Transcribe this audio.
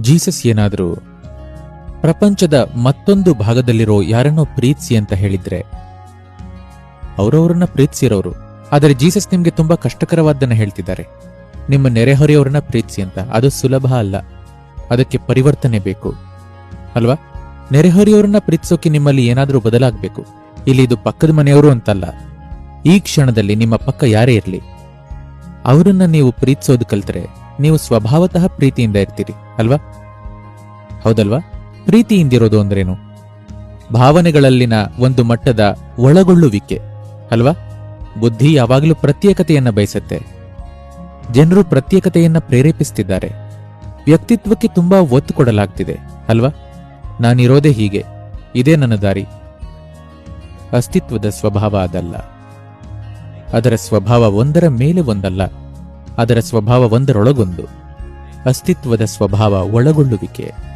Jesus ಏನಾದರೂ, ಪ್ರಪಂಚದ ಮತ್ತೊಂದು ಭಾಗದಲ್ಲಿರೋ ಯಾರನ್ನೋ ಪ್ರೀತಿಸಿ ಅಂತ ಹೇಳಿದ್ರೆ? ಅವರವರನ್ನ ಪ್ರೀತಿಸಿರೋರು. ಆದರೆ ಜೀಸಸ್ ನಿಮ್ಗೆ ತುಂಬಾ ಕಷ್ಟಕರವಾದ್ದನ್ನ ಹೇಳ್ತಿದ್ದಾರೆ. ನಿಮ್ಮ ನೆರೆಹೊರೆಯವರನ್ನ ಪ್ರೀತಿಸಿ ಅಂತ. ಅದು ಸುಲಭ ಅಲ್ಲ. ಅದಕ್ಕೆ ಪರಿವರ್ತನೆ ಬೇಕು. ಅಲ್ವಾ? ನೆರೆಹೊರೆಯವರನ್ನ ಪ್ರೀತಿಸೋಕೆ ನಿಮ್ಮಲ್ಲಿ ಏನಾದರೂ ಬದಲಾಗಬೇಕು. ಇಲ್ಲಿ ಇದು ಪಕ್ಕದ ಮನೆಯವರು ಅಂತಲ್ಲ. ಈ ಕ್ಷಣದಲ್ಲಿ ನಿಮ್ಮ ಪಕ್ಕ ಯಾರೇ ಇರಲಿ? ಅವರನ್ನ ನೀವು ಪ್ರೀತಿಸೋದು ಕಲ್ತರೆ ನೀವು ಸ್ವಭಾವತಃ ಪ್ರೀತಿಯಿಂದ ಇರ್ತೀರಿ, ಅಲ್ವಾ? ಹೌದಲ್ವಾ? ಪ್ರೀತಿಯಿಂದಿರೋದು ಅಂದ್ರೇನು? ಭಾವನೆಗಳಲ್ಲಿನ ಒಂದು ಮಟ್ಟದ ಒಳಗೊಳ್ಳುವಿಕೆ, ಅಲ್ವಾ? ಬುದ್ಧಿ ಯಾವಾಗಲೂ ಪ್ರತ್ಯೇಕತೆಯನ್ನ ಬಯಸುತ್ತೆ. ಜನರು ಪ್ರತ್ಯೇಕತೆಯನ್ನ ಪ್ರೇರೇಪಿಸ್ತಿದ್ದಾರೆ. ವ್ಯಕ್ತಿತ್ವಕ್ಕೆ ತುಂಬಾ ಒತ್ತು ಕೊಡಲಾಗ್ತಿದೆ, ಅಲ್ವಾ? ನಾನಿರೋದೇ ಹೀಗೆ, ಇದೇ ನನ್ನ ದಾರಿ. ಅಸ್ತಿತ್ವದ ಸ್ವಭಾವ ಅದಲ್ಲ. ಅದರ ಸ್ವಭಾವ ಒಂದರ ಮೇಲೆ ಒಂದಲ್ಲ. ಅದರ ಸ್ವಭಾವ ಒಂದರೊಳಗೊಂದು. ಅಸ್ತಿತ್ವದ ಸ್ವಭಾವ ಒಳಗೊಳ್ಳುವಿಕೆ.